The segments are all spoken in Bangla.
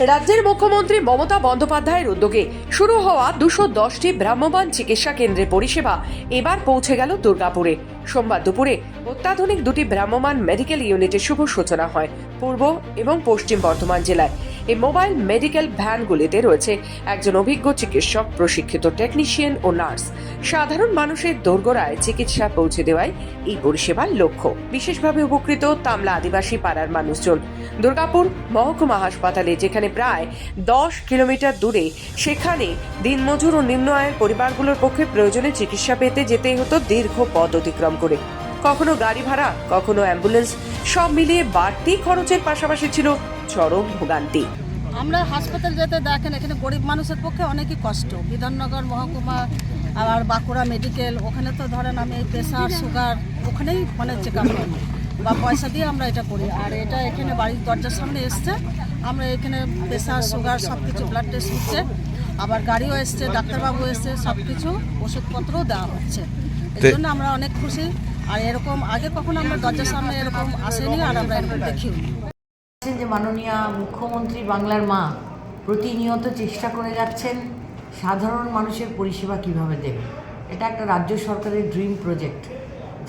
রাজ্যের মুখ্যমন্ত্রী মমতা বন্দ্যোপাধ্যায়ের উদ্যোগে শুরু হওয়া দুশো দশটি ভ্রাম্যমাণ চিকিৎসা কেন্দ্রের পরিষেবা এবার পৌঁছে গেল দুর্গাপুরে। সোমবার দুপুরে অত্যাধুনিক দুটি ভ্রাম্যমাণ মেডিকেল ইউনিটের শুভ সূচনা হয়, পূর্ব এবং পশ্চিম বর্ধমান জেলায়। এই মোবাইল মেডিকেল ভ্যানগুলিতে রয়েছে একজন অভিজ্ঞ চিকিৎসক, প্রশিক্ষিত টেকনিশিয়ান ও নার্স। সাধারণ মানুষের দোরগোড়ায় চিকিৎসা পৌঁছে দেওয়াই এই পরিষেবার লক্ষ্য। বিশেষভাবে উপকৃত তামলা আদিবাসী পাড়ার মানুষজন। দুর্গাপুর মহকুমা হাসপাতালে, যেখানে প্রায় দশ কিলোমিটার দূরে, সেখানে দিনমজুর ও নিম্ন আয়ের পরিবারগুলোর পক্ষে প্রয়োজনে চিকিৎসা পেতে যেতে হতো দীর্ঘ পথ অতিক্রম করে। কখনো গাড়ি ভাড়া কখনো অ্যাম্বুলেন্স সব মিলিয়ে বাড়তি খরচের পাশাপাশি ছিল চরম ভোগান্তি। আমরা হাসপাতাল যেতে দেখেন এখানে গরিব মানুষের পক্ষে অনেকই কষ্ট। বিধাননগর মহকুমা আর বাঁকুড়া মেডিকেল ওখানে তো ধরেন আমি প্রেশার সুগার ওখানেই মানে চেক আপ করি বা পয়সা দিয়ে আমরা এটা করি। আর এটা এখানে বাড়ির দরজার সামনে এসছে আমরা এখানে প্রেশার সুগার সব কিছু ব্লাড টেস্ট হচ্ছে আবার গাড়িও এসছে ডাক্তারবাবু এসছে সব কিছু ওষুধপত্রও দেওয়া হচ্ছে। এই জন্য আমরা অনেক খুশি। আর এরকম আগে কখনো আমরা দরজার সামনে এরকম আসেনি, আর আমরা এরকম দেখিও যে মাননীয় মুখ্যমন্ত্রী বাংলার মা, প্রতিনিয়ত চেষ্টা করে যাচ্ছেন সাধারণ মানুষের পরিষেবা কীভাবে দেবে? এটা একটা রাজ্য সরকারের ড্রিম প্রজেক্ট।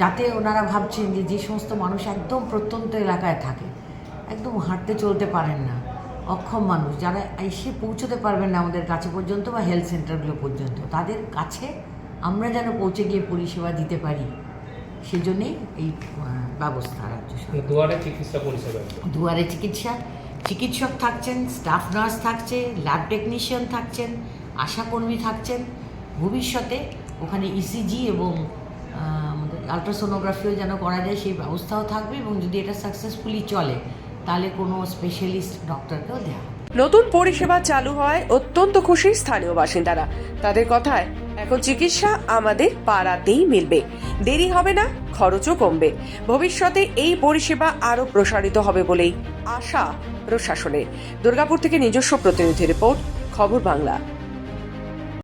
যাতে ওনারা ভাবছেন যে যে সমস্ত মানুষ একদম প্রত্যন্ত এলাকায় থাকে, একদম হাঁটতে চলতে পারেন না, অক্ষম মানুষ, যারা এসে পৌঁছতে পারবেন না আমাদের কাছে পর্যন্ত বা হেলথ সেন্টারগুলো পর্যন্ত, তাদের কাছে আমরা যেন পৌঁছে গিয়ে পরিষেবা দিতে পারি। সেজন্যেই এই ব্যবস্থা রাজ্য সরকার। দুয়ারে চিকিৎসা পরিষেবা দুয়ারে চিকিৎসা চিকিৎসক থাকছেন স্টাফ নার্স থাকছে ল্যাব টেকনিশিয়ান থাকছেন আশাকর্মী থাকছেন। ভবিষ্যতে ওখানে ইসিজি এবং আমাদের আলট্রাসোনোগ্রাফিও যেন করা যায় সেই ব্যবস্থাও থাকবে এবং যদি এটা সাকসেসফুলি চলে তাহলে কোনো স্পেশালিস্ট ডক্টরকেও দেওয়া নতুন পরিষেবা চালু হয় অত্যন্ত খুশি স্থানীয় বাসিন্দারা। তাদের কথায় এখন চিকিৎসা আমাদের পাড়াতেই মিলবে। দেরি হবে না, খরচও কমবে। ভবিষ্যতে এই পরিষেবা আরও প্রসারিত হবে বলেই আশা প্রশাসনের। দুর্গাপুর থেকে নিজস্ব প্রতিনিধি রিপোর্ট, খবর বাংলা।